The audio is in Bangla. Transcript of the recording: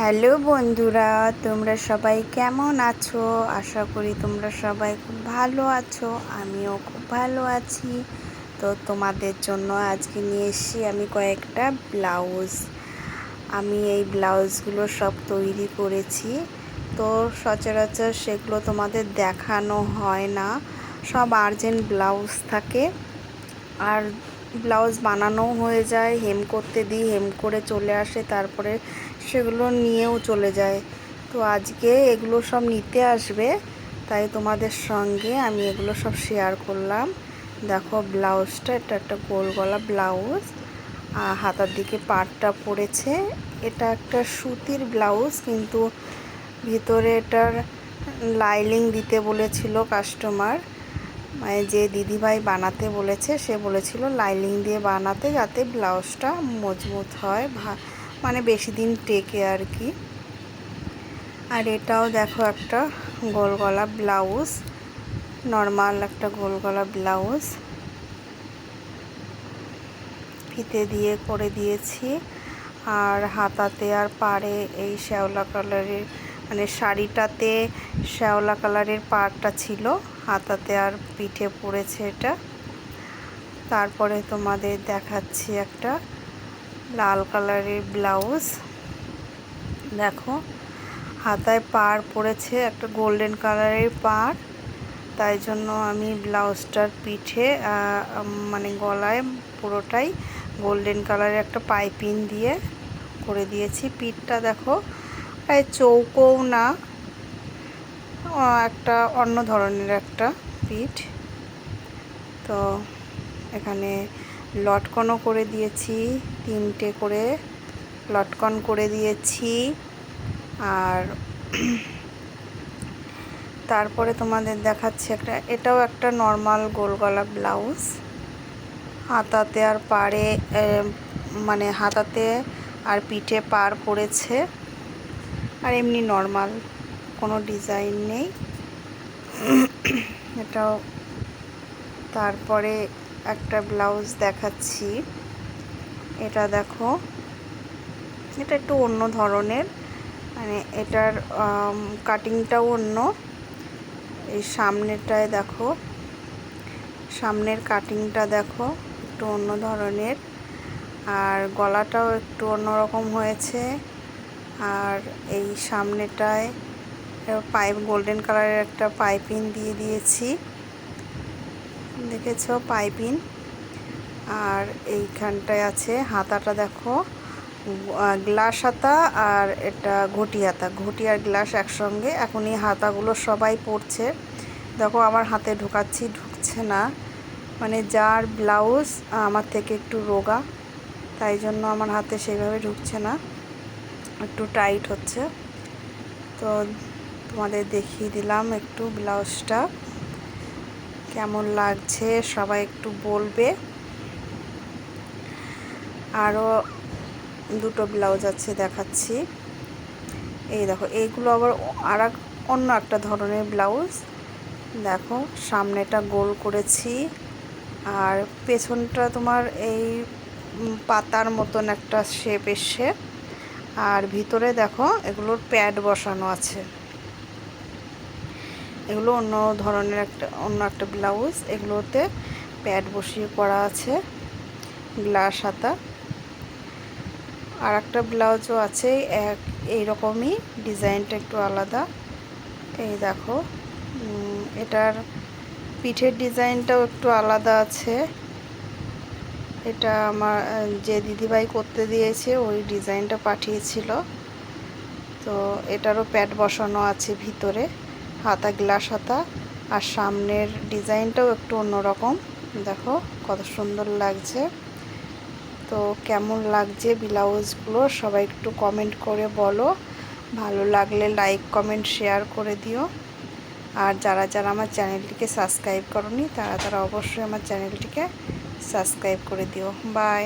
হ্যালো বন্ধুরা, তোমরা সবাই কেমন আছো? আশা করি তোমরা সবাই খুব ভালো আছো, আমিও খুব ভালো আছি। তো তোমাদের জন্য আজকে নিয়ে এসেছি আমি কয়েকটা ব্লাউজ। আমি এই ব্লাউজগুলো সব তৈরি করেছি। তো সচরাচর সেগুলো তোমাদের দেখানো হয় না। সব আর্জেন্ট ব্লাউজ থাকে। আর ব্লাউজ বানানোও হয়ে যায়, হেম করতে দিই, হেম করে চলে আসে, তারপরে সেগুলো নিয়েও চলে যায়। তো আজকে এগুলো সব নিতে আসবে, তাই তোমাদের সঙ্গে আমি এগুলো সব শেয়ার করলাম। দেখো ব্লাউজটা, এটা একটা গোল গলা ব্লাউজ। আর হাতার দিকে পাটটা পড়েছে। এটা একটা সুতির ব্লাউজ, কিন্তু ভিতরে এটার লাইলিং দিতে বলেছিল কাস্টমার মানে যে দিদিভাই বানাতে বলেছে, সে বলেছিল লাইলিং দিয়ে বানাতে যাতে ব্লাউজটা মজবুত হয় মানে বেশি দিন টেকে আর কি। আর এটাও দেখো একটা গোল গলা ব্লাউজ, নর্মাল একটা গোল গলা ব্লাউজ। ফিতে দিয়ে করে দিয়েছি। আর হাতাতে আর পাড়ে এই শ্যাওলা কালারের মানে শাড়িটাতে শ্যাওলা কালারের পাড়টা ছিল, হাতাতে আর পিঠে পড়েছে এটা। তারপরে তোমাদের দেখাচ্ছি একটা লাল কালারের ব্লাউজ। দেখো, হাতায় পাড় পড়েছে, একটা গোল্ডেন কালারের পাড়। তাই জন্য আমি ব্লাউজটার পিঠে মানে গলায় পুরোটাই গোল্ডেন কালারের একটা পাইপিং দিয়ে করে দিয়েছি পিঠটা, দেখো। প্রায় চৌকোও না একটা অন্য ধরনের একটা পিঠ। তো এখানে লটকনও করে দিয়েছি, তিনটে করে লটকন করে দিয়েছি। আর তারপরে তোমাদের দেখাচ্ছি একটা, এটাও একটা নর্মাল গোলগলা ব্লাউজ হাতাতে আর পাড়ে মানে হাতাতে আর পিঠে পার পড়েছে। আর এমনি নর্মাল কোনো ডিজাইন নেই। এটাও, তারপরে একটা ব্লাউজ দেখাচ্ছি। এটা দেখো। এটা একটু অন্য ধরনের। মানে এটার কাটিংটাও অন্য। এই সামনেটায় দেখো। সামনের কাটিংটা দেখো, একটু অন্য ধরনের। আর গলাটাও একটু অন্যরকম হয়েছে। আর এই সামনেটায় পাইপ গোল্ডেন কালারের একটা পাইপিং দিয়ে দিয়েছি। দেখেছ, পাইপিং। আর এইখানটায় আছে হাতাটা দেখো গ্লাস হাতা আর এটা ঘটি হাতা। ঘটি আর গ্লাস একসঙ্গে এখন এই হাতাগুলো সবাই পরছে। দেখো আমার হাতে ঢোকাচ্ছি, ঢুকছে না। মানে যার ব্লাউজ, আমার থেকে একটু রোগা, তাই জন্য আমার হাতে সেইভাবে ঢুকছে না। একটু টাইট হচ্ছে। তো তোমাদের দেখিয়ে দিলাম একটু ব্লাউজটা। কেমন লাগছে সবাই একটু বলবে। আরও দুটো ব্লাউজ আছে দেখাচ্ছি। এই দেখো, এইগুলো আবার আর অন্য একটা ধরনের ব্লাউজ। দেখো, সামনেটা গোল করেছি। আর পেছনটা তোমার এই পাতার মতন একটা শেপ এসে আর ভিতরে দেখো, এগুলোর প্যাড বসানো আছে। এগুলো অন্য ধরনের একটা, অন্য একটা ব্লাউজ। এগুলোতে প্যাড বসিয়ে করা আছে, গ্লাস, হাতা। আর একটা ব্লাউজও আছে, এক, এইরকমই, ডিজাইনটা একটু আলাদা। এই দেখো এটার পিঠের ডিজাইনটাও একটু আলাদা আছে। এটা আমার, যে দিদিভাই করতে দিয়েছে, ওই ডিজাইনটা পাঠিয়েছিল। তো এটারও প্যাড বসানো আছে ভিতরে। হাতা গ্লাস হাতা, আর সামনের ডিজাইনটাও একটু অন্যরকম। দেখো কত সুন্দর লাগছে। তো কেমন লাগছে ব্লাউজগুলো সবাই একটু কমেন্ট করে বলো। ভালো লাগলে লাইক, কমেন্ট, শেয়ার করে দিও। আর যারা যারা আমার চ্যানেলটিকে সাবস্ক্রাইব করনি, তারা তারা অবশ্যই আমার চ্যানেলটিকে সাবস্ক্রাইব করে দিও। বাই।